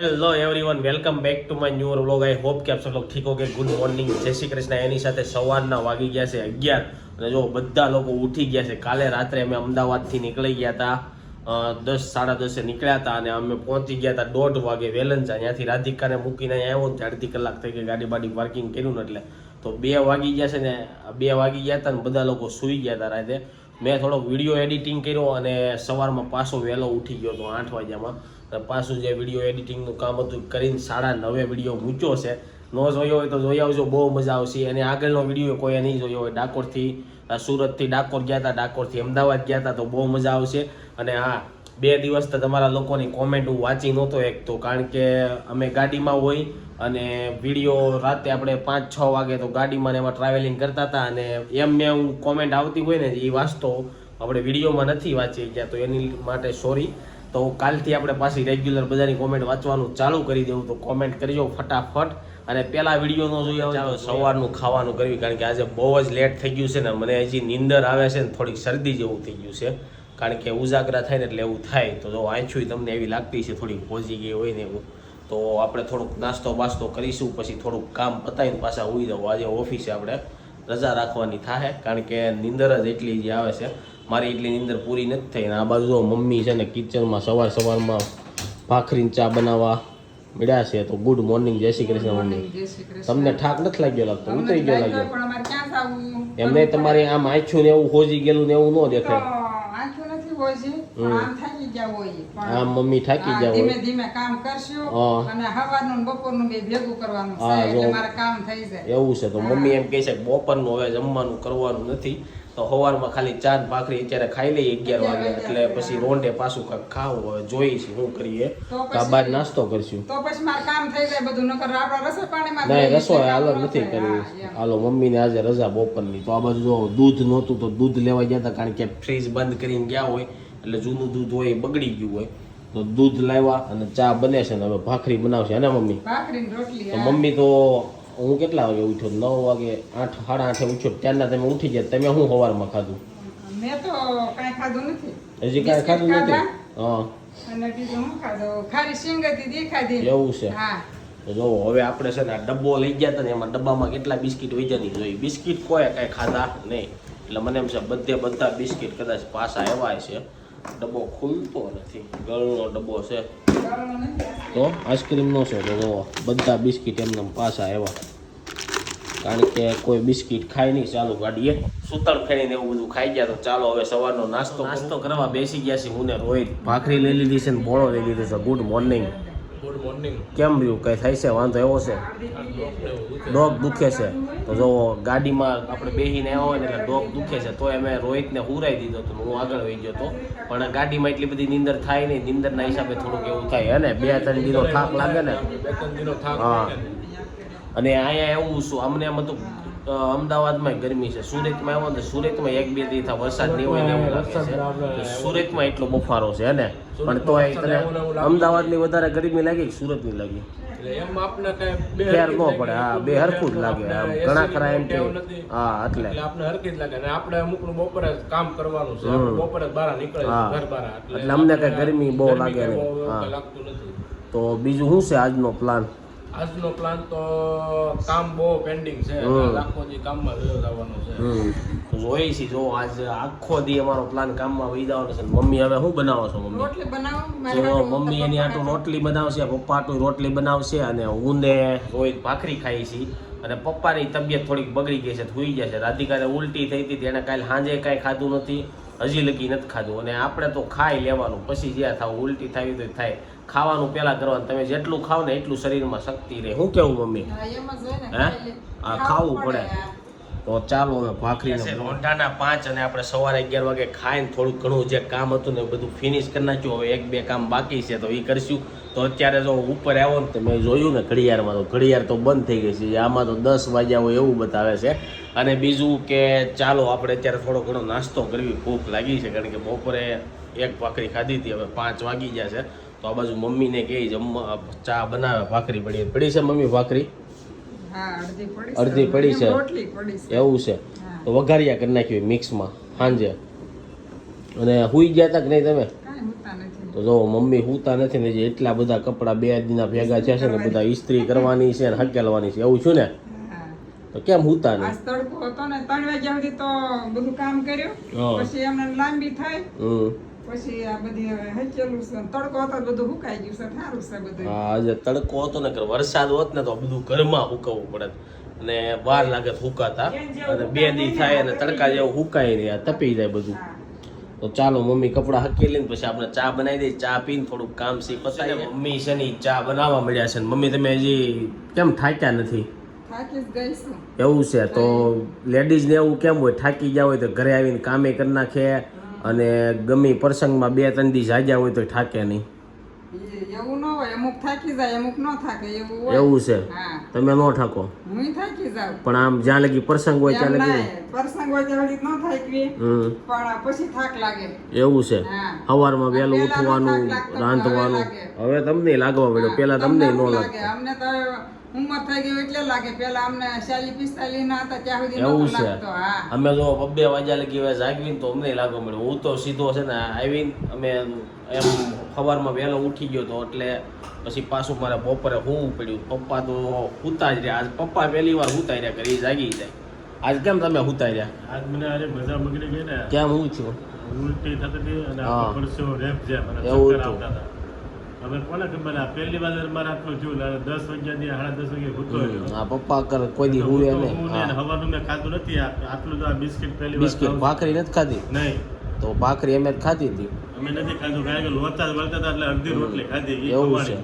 Hello everyone welcome back to my new vlog I hope કે આપ સબ log ઠીક કે ગુડ મોર્નિંગ જય શ્રી કૃષ્ણ. એની સાથે સવારના વાગી ગયા છે અગિયાર. અને જો બધા લોકો ઉઠી ગયા છે. કાલે રાત્રે અમે અમદાવાદથી નીકળી ગયા હતા. દસ, સાડા દસે નીકળ્યા હતા અને અમે પહોંચી ગયા હતા દોઢ વાગે વેલંજા ત્યાંથી રાધિકાને મૂકીને આવ્યો ને અડધી કલાક થઈ ગઈ ગાડી બાડી પાર્કિંગ કર્યું ને એટલે. તો બે વાગી ગયા છે ને, બે વાગી ગયા હતા ને બધા લોકો સૂઈ ગયા હતા રાતે. મેં થોડોક વીડિયો એડિટિંગ કર્યો અને સવારમાં પાછો વહેલો ઉઠી ગયો હતો આઠ વાગ્યામાં. પાછું જે વીડિયો એડિટિંગનું કામ હતું, કરીને સાડા નવે વીડિયો મૂક્યો છે. ન જોયો હોય તો જોઈ આવજો, બહુ મજા આવશે. અને આગળનો વીડિયો કોઈએ નહીં જોયો હોય, ડાકોરથી સુરતથી ડાકોર ગયા હતા, ડાકોરથી અમદાવાદ ગયા હતા, તો બહુ મજા આવશે. અને હા બે દિવસ તો તમારા લોકોની કોમેન્ટ હું વાંચી નહોતો એક તો કારણ કે અમે ગાડીમાં હોય અને વીડિયો રાતે આપણે પાંચ છ વાગે તો ગાડીમાં એમાં ટ્રાવેલિંગ કરતા હતા અને એમ મેં હું કોમેન્ટ આવતી હોય ને એ વાંચતો આપણે વિડીયોમાં નથી વાંચી ગયા. તો એની માટે સોરી તો કાલથી આપણે પાછી રેગ્યુલર બધાની કોમેન્ટ વાંચવાનું ચાલુ કરી દેવું. તો કોમેન્ટ કરજો ફટાફટ. અને પહેલા વીડિયો ન જોઈએ ચાલો સવારનું ખાવાનું કરવી, કારણ કે આજે બહુ જ લેટ થઈ ગયું છે ને. મને હજી નીંદર આવે છે ને, થોડીક શરદી જેવું થઈ ગયું છે. કારણ કે ઉજાગરા થાય ને એટલે એવું થાય. તો જો આંખું તમને એવી લાગતી છે થોડીક પહોંચી ગઈ હોય ને એવું. તો આપણે થોડુંક નાસ્તો બાસ્તો કરીશું, પછી થોડુંક કામ પતાવીને પાછા હોઈ જવું આજે ઓફિસે આપણે રજા રાખવાની થાય કારણ કે નીંદર જ એટલી જે આવે છે. મારી એટલી નીંદર પૂરી નથી થઈ અને આ બાજુ જો મમ્મી છે ને કિચનમાં સવાર સવારમાં ભાખરીને ચા બનાવવા મળ્યા છે તો ગુડ મોર્નિંગ જય શ્રી કૃષ્ણ મમ્મી. તમને થાક નથી લાગ્યો લાગતો? ઉતરી ગયો લાગ્યો. જાવું? એમને તમારે આમ આછું ને એવું હોજી ગયેલું ને એવું ન દેખાય. આમ મમ્મી થાકી ગયા ધીમે ધીમે કામ કરશું હા. અને હવારનું બપોરનું બે ભેગું કરવાનું છે એટલે જો. કામ થઈ જાય. એવું છે તો મમ્મી એમ કહે છે કે બપોરનું હવે જમવાનું કરવાનું નથી. તો સવારમાં ખાલી ચાંદ ભાખરી અત્યારે ખાઈ લઈએ અગિયાર વાગે. એટલે પછી રોંડે પાછું કાંઈક ખાવું હવે જોઈએ છીએ શું કરીએ. બહાર નાસ્તો કરશું. તો પછી મારે કામ થઈ જાય બધું નકર રસોઈ પાણીમાં નહીં રસોઈ હાલો નથી. કરવી હાલો મમ્મીને આજે રજા બપોરની. તો આ બાજુ જો દૂધ નહોતું તો દૂધ લેવા ગયા હતા કારણ કે ફ્રીજ બંધ કરીને ગયા હોય એટલે જૂનું દૂધ હોય બગડી ગયું હોય. તો દૂધ લાવ્યા અને ચા બને છે ને હવે ભાખરી બનાવશે. અને મમ્મી? તો મમ્મી તો હું કેટલા વાગે ઉઠ્યો? નવ વાગે આઠ સાડા આઠે ઉઠ્યો. ત્યારના તમે ઉઠી ગયા. તમે શું સવારમાં ખાધું? મેં તો કાંઈ ખાધું નથી. હજી કાંઈ ખાધું નથી? હા. અને બીજું શું ખાધું? ખારી શીંગ હતી તે એવું છે? હા. જો હવે આપણે છે ને આ ડબ્બો લઈ ગયા હતા ને એમાં ડબ્બામાં કેટલા બિસ્કિટ વૈજાની જોઈ બિસ્કિટ કોઈ કાંઈ ખાધા નહીં. એટલે મને એમ છે બધે બધા બિસ્કિટ કદાચ પાછા આવ્યા છે. ડબ્બો ખુલતો નથી. ગળનો ડબ્બો છે. તો આઈસ્ક્રીમનો છે તો બધા બિસ્કિટ એમને પાછા આવ્યા. કારણ કે કોઈ બિસ્કિટ ખાય નહીં ચાલુ ગાડીએ. સુતળ ફેરીને એવું બધું ખાઈ ગયા તો ચાલો હવે સવારનો નાસ્તો નાસ્તો કરવા બેસી ગયા છે હું ને રોહિત. ભાખરી લઈ લીધી છે ને બોળો લઈ લીધો છે ગુડ મોર્નિંગ. મોર્નિંગ કેમ રહ્યું? કઈ થાય છે? વાંધો એવો છે? ડોગ દુખે છે. તો જો ગાડીમાં આપણે બેહીને આવ્યા હોય ને એટલે ડોગ દુખે છે તો અમે રોહિતને હુરાઈ દીધો તો હું આગળ વહી ગયો તો પણ ગાડીમાં એટલી બધી નીંદર થાય નહીં. નીંદરના હિસાબે થોડુંક એવું થાય. હે ને? બે ત્રણ દિનો થાક લાગે ને? બે ત્રણ દિનો થાક હા. અને અહીંયા એવું શું અમને એમ હતું અમદાવાદમાં ગરમી છે. સુરતમાં આવ્યો તો સુરતમાં એક બે દિવસ વરસાદ નહીં હોય ને એવું લાગે છે. સુરતમાં એટલો બફારો છે ને? પણ તો અમદાવાદની વધારે ગરમી લાગી કે સુરતની લાગી? ફેર ન પડે લાગે. હા બે હરખું જ લાગે આમ ઘણા ખરા એમ કે હા એટલે. આપણે હરખી જ લાગે. અને આપણે અમુક બપોરે કામ કરવાનું છે. બપોરે બહાર નીકળે ઘર બહાર. એટલે અમને કઈ ગરમી બહુ લાગે નહીં. હા. તો બીજું શું છે આજનો પ્લાન આજનો પ્લાન તો કામ બહુ પેન્ડિંગ છે. આખો દી કામમાં વયો જવાનો છે. જોઈ છી જો આજ આખો દી અમારો પ્લાન કામમાં વહી જવાનો છે. મમ્મી હવે શું બનાવો છો મમ્મી? રોટલી બનાવો જો મમ્મી એની આટું રોટલી બનાવશે પપ્પા આટું રોટલી બનાવશે અને હું ને રોહિત ભાખરી ખાઈ છી. અને પપ્પાની તબિયત થોડીક બગડી ગઈ છે ધોઈ છે. રાધિકાને ઉલટી થઈ હતી એને કાલે સાંજે કાંઈ ખાધું નથી. હજી લગી નથી ખાધું. અને આપણે તો ખાઈ લેવાનું. પછી જ્યાં થાવ ઉલટી થાય તો થાય. ખાવાનું પહેલા કરવાનું તમે જેટલું ખાવ ને એટલું શરીરમાં શક્તિ રહે. શું કેવું મમ્મી? હા, આ ખાવું પડે. તો ચાલો હવે ભાખરી રોંઢાના પાંચ અને આપણે સવારે અગિયાર વાગે ખાઈને થોડું ઘણું જે કામ હતું ને એ બધું ફિનિશ કરી નાખ્યું. હવે એક બે કામ બાકી છે તો એ કરશું. તો અત્યારે જો ઉપર આવ્યો ને તો મેં જોયું ને ઘડિયાળમાં તો ઘડિયાળ તો બંધ થઈ ગઈ છે. આમાં તો દસ વાગ્યા હોય એવું બતાવે છે. અને બીજું કે ચાલો આપણે અત્યારે થોડો ઘણો નાસ્તો કરવી ભૂખ લાગી છે કારણ કે બપોરે એક ભાખરી ખાધી હતી હવે પાંચ વાગી ગયા છે. તો આ બાજુ મમ્મીને કહે જમવા ચા બનાવે ભાખરી પડી પડી છે મમ્મી ભાખરી? અડધી પડી છે. એવું છે? તો વઘારિયા કરી નાખ્યું મિક્સમાં સાંજે અને હુઈ ગયા હતા કે નહીં તમે? તો જો મમ્મી હુતા નથી ને જે એટલા બધા કપડાં બે દિના ભેગા છે ને બધા ઇસ્ત્રી કરવાની છે ને હકેલવાની છે. એવું છું ને? તો કેમ હુતા ને? તડકો હતો ને ત્રણ વાગ્યા સુધી તો બધું કામ કર્યું પછી એમને લાંબી થાય પછી આ બધી હવે હચેલું છે. તડકો હતો તો બધું હુકાઈ ગયું છે. સારું છે બધું. હા આજે તડકો હતો ને વરસાદ હોત ને તો બધું ઘરમાં હુકવવું પડે. અને વાર લાગે હુકાતા. અને બે દી થાય અને તડકા જેવું હુકાઈ નહીં તપી જાય બધું. તો ચાલો મમ્મી કપડાં હકી લઈને પછી આપણે ચા બનાવી દઈએ. ચા પીને થોડુંક કામ સી પતાવી મમ્મી? છે ને ચા બનાવવા મળ્યા છે ને મમ્મી તમે હજી કેમ થાક્યા નથી? થાકી જ ગઈ છું. એવું છે તો લેડીઝને એવું કેમ હોય? થાકી ગયા હોય તો ઘરે આવીને કામે કરી નાખે. અને ગમી પ્રસંગમાં બે ત્રણ દી જાગ્યા હોય તો થાકે નહીં. એ એવું ન હોય અમુક થાકી જાય અમુક ન થાકે એવું હોય. એવું છે? તમે ન થાકો? હું થાકી જાઉં. પણ આમ જ્યાં લગી પ્રસંગ હોય ત્યાં લગી પ્રસંગ હોય ત્યાં વળી ન થાકવી. હમ. પણ પછી થાક લાગે. એવું છે? સવારમાં વહેલું ઉઠવાનું રાંધવાનું. હવે હવે તમને લાગવા પડ્યો પેલા તમને ન લાગે. અમને તો ઉંમર થઈ ગઈ એટલે લાગે. પેલા અમને ચાલી પિસ્તાલીસ ના હતા ત્યાં સુધી એવું છે. અમે જો બબ્બે વાગ્યા લગી હવે જાગવી તો અમને લાગો મળ્યો હું તો સીધો છે ને આવીને અમે એમ સવારમાં વહેલો ઉઠી ગયો તો એટલે પછી પાછું મારે બપોરે હું પડ્યું. પપ્પા તો હુતા જ રહ્યા આજ પપ્પા પહેલી વાર હુતા રહ્યા કરી જાગી જાય. આજ કેમ તમે હુતા રહ્યા આજ મને અરે મજા બગડી ગઈ ને. કેમ હું છું? ઉલટી થતી હતી અને. આખો રેપ જેમ અને ચક્કર આવતા હતા. હવે કોને ખબર આ પહેલી વાર મારે આટલું થયું એટલે દસ વાગ્યાથી સાડા દસ વાગે ભૂતો આ પપ્પા કરે કોઈ દી હુએ નહીં હવાનું મેં ખાધું નથી આટલું તો આ બિસ્કિટ પહેલી બિસ્કિટ ભાખરી નથી ખાધી? નહીં. તો ભાખરી અમે જ ખાધી હતી. અમે નથી ખાધું કારણ કે લોચા વળતા હતા એટલે અડધી રોટલી ખાધી એવું છે.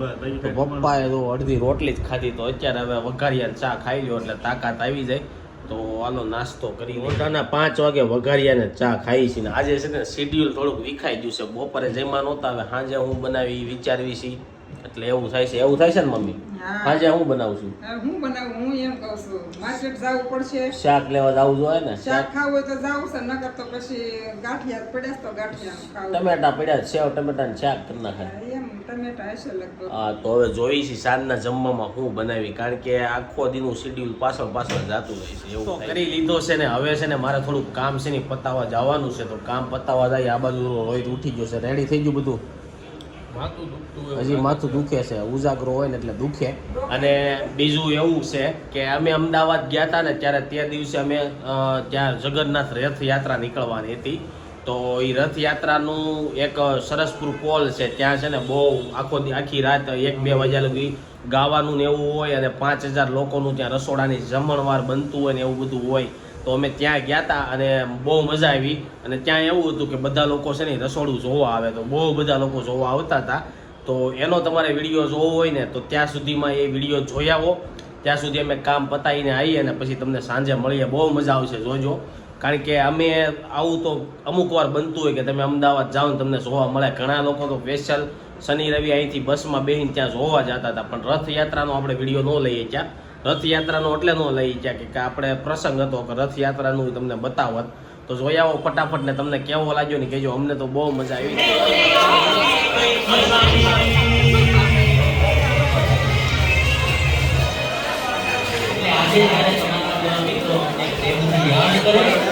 તો પપ્પાએ તો અડધી રોટલી જ ખાધી તો અત્યારે હવે વઘારિયા ચા ખાઈ લ્યો એટલે તાકાત આવી જાય. તો હાલો નાસ્તો કરી મોટાના પાંચ વાગે વઘારિયા ને ચા ખાઈ છે ને આજે છે ને શેડ્યુલ થોડુંક વિખાઈ ગયું છે. બપોરે જમવા નહોતા હવે સાંજે હું બનાવી વિચારવી છે એટલે એવું થાય છે. એવું થાય છે ને મમ્મી? સાંજે હું બનાવું છું? હું બનાવું હું એમ કહું છું. માર્કેટ જવું પડશે. શાક લેવા જવું જોઈએ ને? શાક ખાવું હોય તો જવું છે નકર તો પછી ગાંઠિયા પડ્યા તો ગાંઠિયા ટમેટા પડ્યા છે, સેવ ટમેટા ને શાક કરી નાખાય ટમેટા હશે લગભગ. હા તો હવે જોઈ છે સાંજના જમવામાં હું બનાવી કારણ કે આખો દીનું શેડ્યુલ પાછળ પાછળ જાતું હોય છે એવું કરી લીધો છે ને હવે છે ને મારે થોડુંક કામ છે ને પતાવવા જવાનું છે તો કામ પતાવવા જાય આ બાજુ રોહિત ઉઠી ગયો છે. રેડી થઈ ગયું બધું? માથું દુખતું હોય હજી માથું દુખે છે ઉજાગરો હોય ને એટલે દુખે. અને બીજું એવું છે કે અમે અમદાવાદ ગયા હતા ને ત્યારે તે દિવસે અમે ત્યાં જગન્નાથ રથયાત્રા નીકળવાની હતી. તો એ રથયાત્રાનું એક સરસપુર પોલ છે. ત્યાં છે ને બહુ આખો આખી રાત એક બે વાગ્યા લગી ગાવાનું ને એવું હોય અને પાંચ હજાર લોકોનું ત્યાં રસોડાની જમણવાર બનતું હોય ને એવું બધું હોય. તો અમે ત્યાં ગયા હતા અને બહુ મજા આવી. અને ત્યાં એવું હતું કે બધા લોકો છે ને રસોડું જોવા આવે તો બહુ બધા લોકો જોવા આવતા હતા તો એનો તમારે વીડિયો જોવો હોય ને તો ત્યાં સુધીમાં એ વીડિયો જોઈ આવો. ત્યાં સુધી અમે કામ પતાવીને આવીએ અને પછી તમને સાંજે મળીએ. બહુ મજા આવશે. જોજો. કારણ કે અમે આવું તો અમુક વાર બનતું હોય કે તમે અમદાવાદ જાઓ ને તમને જોવા મળે. ઘણા લોકો તો સ્પેશિયલ શનિ, રવિ અહીંથી બસમાં બેસીને ત્યાં જોવા જતા હતા. પણ રથયાત્રાનો આપણે વીડિયો ન લઈએ ત્યાં રથયાત્રાનો એટલે ન લઈ ગયા કે આપણે પ્રસંગ હતો કે રથયાત્રાનું તમને બતાવત. તો જોઈ આવો ફટાફટ ને તમને કેવો લાગ્યો ને કહેજો. અમને તો બહુ મજા આવી. અહીંયા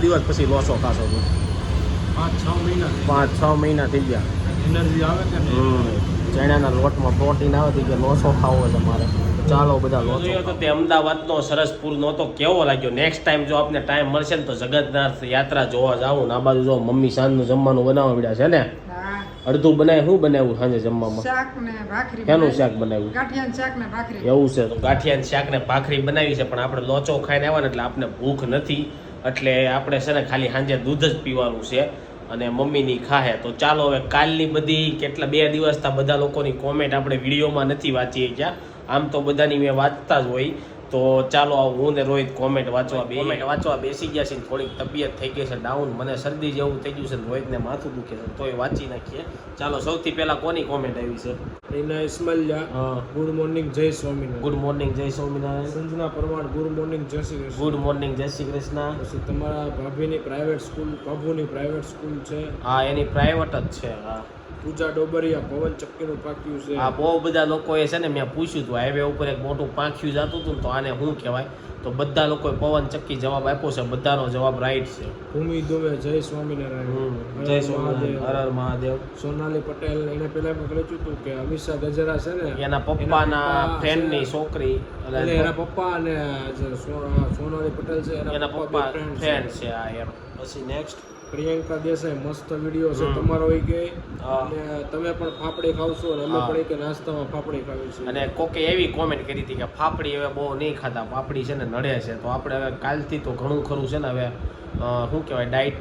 કેટલા દિવસ પછી લોસો ખાશો છો પાંચ છ મહિના પાંચ છ મહિના થઈ ગયા. એનર્જી આવે કે ચણાના લોટમાં પ્રોટીન આવે છે કે લોસો ખાવો છે તમારે ચાલો બધા લોસો તો તે અમદાવાદનો સરસ પુલ નહોતો કેવો લાગ્યો? નેક્સ્ટ ટાઈમ જો આપને ટાઈમ મળશે ને તો જગન્નાથ યાત્રા જોવા જાવું ને આ બાજુ જો મમ્મી સાંજનું જમવાનું બનાવવા મળ્યા છે ને? અડધું બનાય શું બનાવ્યું સાંજે જમવામાં? શાક ને ભાખરી કેનું શાક બનાવ્યું? ગાંઠિયાનું શાક ને ભાખરી. એવું છે. તો ગાંઠિયાનું શાક ને ભાખરી બનાવી છે પણ આપણે લોચો ખાઈને આવ્યા ને એટલે આપણે ભૂખ નથી. એટલે આપણે છે ને ખાલી સાંજે દૂધ જ પીવાનું છે અને મમ્મીની ખાહે. તો ચાલો હવે કાલની બધી કેટલા બે દિવસ બધા લોકોની કોમેન્ટ આપણે વિડીયોમાં નથી વાંચી ગયા આમ તો બધાની મેં વાંચતા જ હોય. તો ચાલો હું ને રોહિત કોમેન્ટ વાંચવા બે કોમેન્ટ વાંચવા બેસી ગયા છે ને થોડીક તબિયત થઈ ગઈ છે ડાઉન મને શરદી જેવું થઈ ગયું છે ને રોહિતને માથું દુખે છે તોય વાંચી નાખીએ. ચાલો સૌથી પહેલા કોની કોમેન્ટ આવી છે? રીના ઇસ્માલિયા હા. ગુડ મોર્નિંગ જય સ્વામિનારાયણ. ગુડ મોર્નિંગ જય સ્વામિનારાયણ. સંજના પરમાર ગુડ મોર્નિંગ જય શ્રી કૃષ્ણ. ગુડ મોર્નિંગ જય શ્રી કૃષ્ણ. પછી તમારા ભાભીની પ્રાઇવેટ સ્કૂલ પ્રભુની પ્રાઇવેટ સ્કૂલ છે. હા એની પ્રાઇવેટ જ છે હા. પૂજા ડોબરિયા પવન ચક્કીનું પાક્યું છે. આ બહુ બધા લોકોએ છે ને મેં પૂછ્યું હતું હાઈવે ઉપર એક મોટું પાંખ્યું જતું હતું ને તો આને શું કહેવાય? તો બધા લોકોએ પવન ચક્કી જવાબ આપ્યો છે બધાનો જવાબ રાઈટ છે. ભૂમિ દુબે જય સ્વામિનારાયણ. હમ, જય સ્વામિનારાયણ હર હર મહાદેવ. સોનાલી પટેલ એને પહેલા પણ કર્યું હતું કે અમિષા ગજરા છે ને એના પપ્પાના પપ્પા ફ્રેન્ડની છોકરી એટલે એના પપ્પા અને જે સો- સોનાલી પટેલ છે એના પપ્પા ફ્રેન્ડ છે. આ એમ. પછી નેક્સ્ટ પ્રિયંકા દેસાઈ મસ્ત વીડિયો છે. તમારો હોય કે? અને તમે પણ ફાફડી ખાવશો અને અમે. પણ કે નાસ્તામાં ફાફડી ખાવી છે. અને કોકે એવી કોમેન્ટ કરી હતી કે ફાફડી હવે બહુ નહીં ખાતા ફાફડી છે ને નડે છે. તો આપણે હવે કાલથી તો ઘણું ખરું છે ને હવે શું કહેવાય ડાયટ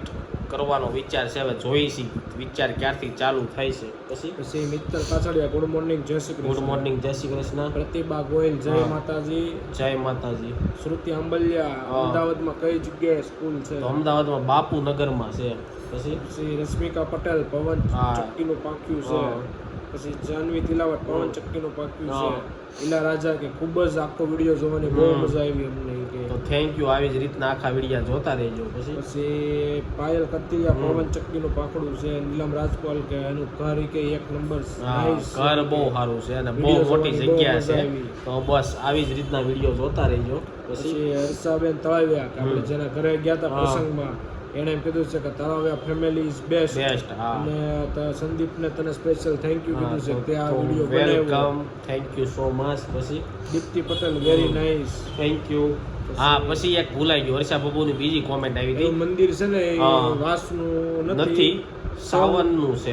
કરવાનો વિચાર છે હવે જોઈશી વિચાર ક્યારથી ચાલુ થાય છે. પછી? પછી મિત્તલ પાછળિયા ગુડ મોર્નિંગ જય શ્રી ગુડ મોર્નિંગ જય શ્રી કૃષ્ણ. પ્રતિભા ગોયલ જય માતાજી. જય માતાજી. શ્રુતિ અંબલિયા અમદાવાદમાં કઈ જગ્યાએ સ્કૂલ છે? અમદાવાદમાં બાપુનગરમાં છે. પછી? પછી રશ્મિકા પટેલ પવન. ચક્કીનું પાક્યું છે. પછી જાનવી તિલાવટ પવન ચક્કીનું પાક્યું. છે. ઇલા રાજા કે ખૂબ જ આખો વીડિયો જોવાની બહુ મજા આવી અમને. થેન્ક યુ આવી જ રીતના આખા વિડીયા જોતા રહેજો. પછી? પછી પાયલ કતિયા. પવન ચક્કીનું પાકડું છે નીલમ રાજપાલ કે એનું ઘર કે એક નંબર ઘર. બહુ સારું છે અને બહુ મોટી જગ્યા છે. તો બસ આવી જ રીતના વીડિયો જોતા રહેજો. પછી હર્ષાબેન તળાવ્યા આપણે જેના ઘરે ગયા હતા પ્રસંગમાં. એણે એમ કીધું છે કે તળાવ્યા ફેમિલી ઇઝ બેસ્ટ બેસ્ટ અને સંદીપ સંદીપને તને સ્પેશિયલ થેન્ક યુ કીધું છે તો- આ video welcome thank you so much પછી Deepti Patel very nice thank you હા પછી એક ભૂલાઈ ગયું. હર્ષા બાબુની બીજી કોમેન્ટ આવી હતી. મંદિર છે ને. વાસનું નથી. સાવન સાવનનું છે.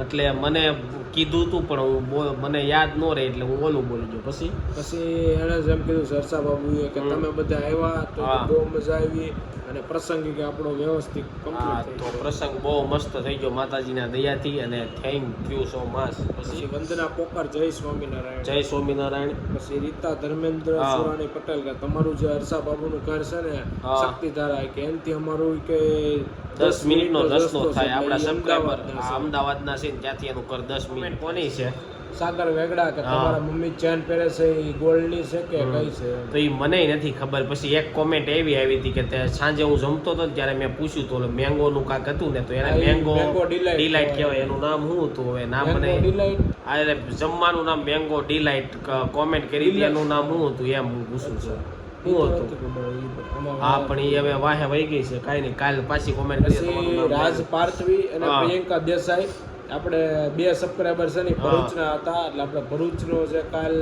એટલે મને કીધું હતું પણ હું મને યાદ ન રહે એટલે હું ઓલું બોલી ગયો. પછી? પછી એણે જ એમ કીધું સરસા બાબુએ કે તમે બધા આવ્યા તો બહુ મજા આવી અને પ્રસંગ કે આપણો વ્યવસ્થિત કમ્પ્લીટ તો પ્રસંગ બહુ મસ્ત થઈ ગયો. માતાજીના દયાથી અને થેન્ક યુ સો મચ પછી? વંદના પોકાર જય સ્વામિનારાયણ. જય સ્વામિનારાયણ. પછી રીતા ધર્મેન્દ્ર. સુરાણી પટેલ કે તમારું જે હર્ષા બાબુનું ઘર છે ને શક્તિ ધારા કે એનથી અમારું કે દસ મિનિટનો રસ્તો. થાય. આપણા સબસ્ક્રાઈબર અમદાવાદના. છે. ત્યાંથી એનું ઘર દસ મિનિટ કોની છે? સાગર વેગડા કે તમારા મમ્મી ચેન પહેરે છે એ ગોલ્ડની છે કે કઈ છે? તો એ મને નથી ખબર. પછી એક કોમેન્ટ એવી આવી હતી કે તે સાંજે હું જમતો હતો ત્યારે મેં પૂછ્યું તો મેંગો નું કાંક હતું ને? તો એને મેંગો ડિલાઇટ કહેવાય. એનું નામ શું હતું? હવે નામ મને આ જમવાનું નામ મેંગો ડિલાઇટ કોમેન્ટ કરી હતી. એનું નામ શું હતું? એમ હું પૂછું છું. શું હતું? હા પણ એ હવે વાહે વહી ગઈ છે. કાંઈ નહીં. કાલ પાછી કોમેન્ટ રાજ પાર્થવી અને પ્રિયંકા દેસાઈ આપણે બે સબસ્ક્રાઈબર છે ને ભરૂચના હતા. એટલે આપણે ભરૂચનો જે કાલ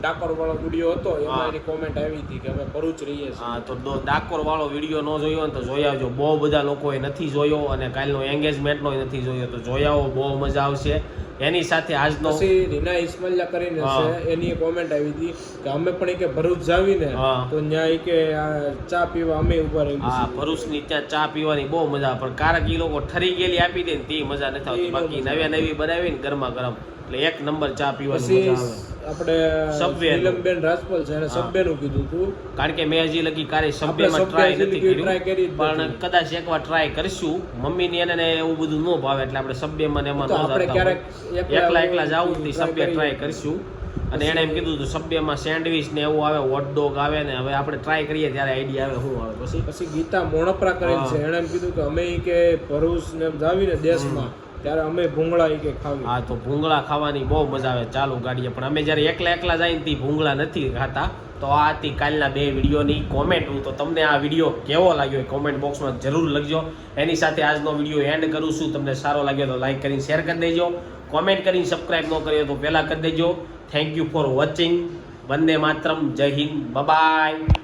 ડાકોર વાળો વીડિયો હતો એમાં એની કોમેન્ટ આવી હતી કે અમે ભરૂચ રહીએ છીએ. હા તો ડાકોર વાળો વીડિયો ન જોયો ને તો જોઈ આવજો. બહુ બધા લોકોએ નથી જોયો અને કાલનો એંગેજમેન્ટનો નથી જોયો. તો જોઈ આવો બહુ મજા આવશે. એની સાથે આજનો પછી રીના ઇસ્માઇલિયા કરીને છે એની કોમેન્ટ આવી હતી કે અમે પણ કે ભરૂચ જાવીને તો ત્યાં કે ચા પીવા અમે ઊભા રહી હા ભરૂચની ત્યાં ચા પીવાની બહુ મજા પણ કારક ઈ લોકો ઠરી ગયેલી આપી દે ને તે મજા નથી આવતી. બાકી નવી નવી બનાવી ને ગરમા ગરમ. એટલે એક નંબર ચા પીવાની મજા આવે. આપણે. નીલમબેન રાજપલ છે એને હા. કીધું હતું કારણ કે મેં હજી લગી કારે આપણે ટ્રાય નથી કરી કર્યું પણ કદાચ એકવાર ટ્રાય કરશું. મમ્મીની એને એવું બધું ન ભાવે એટલે આપણે સબ્બેમાં એમાં ન આપણે ક્યારેક એકલા એકલા જાવું નથી કરીએ. ટ્રાય કરીશું. અને એણે એમ કીધું હતું સભ્યમાં સેન્ડવિચ ને એવું આવે હોટ ડોગ આવે ને હવે આપણે ટ્રાય કરીએ ત્યારે આઈડિયા આવે શું આવે પછી? પછી ગીતા મોણપરા કરેલ છે. એણે એમ કીધું કે અમે કે ભરૂચ ને જાવીને દેશમાં ત્યારે અમે ભૂંગળા કે ખાવી. હા, તો ભૂંગળા ખાવાની બહુ મજા આવે, ચાલુ ગાડીએ. પણ અમે જ્યારે એકલા એકલા જાય ને ભૂંગળા નથી ખાતા, તો આ હતી કાલના બે વિડીયોની કોમેન્ટ તો તમને આ વીડિયો કેવો લાગ્યો એ કોમેન્ટ બોક્સમાં જરૂર લખજો. એની સાથે આજનો વીડિયો એન્ડ કરું છું. તમને સારો લાગ્યો તો લાઈક કરીને શેર કરી દેજો. કોમેન્ટ કરીને સબસ્ક્રાઈબ ન કર્યો તો પહેલાં કરી દેજો. Thank you for watching Vande Mataram. Jai Hind. Bye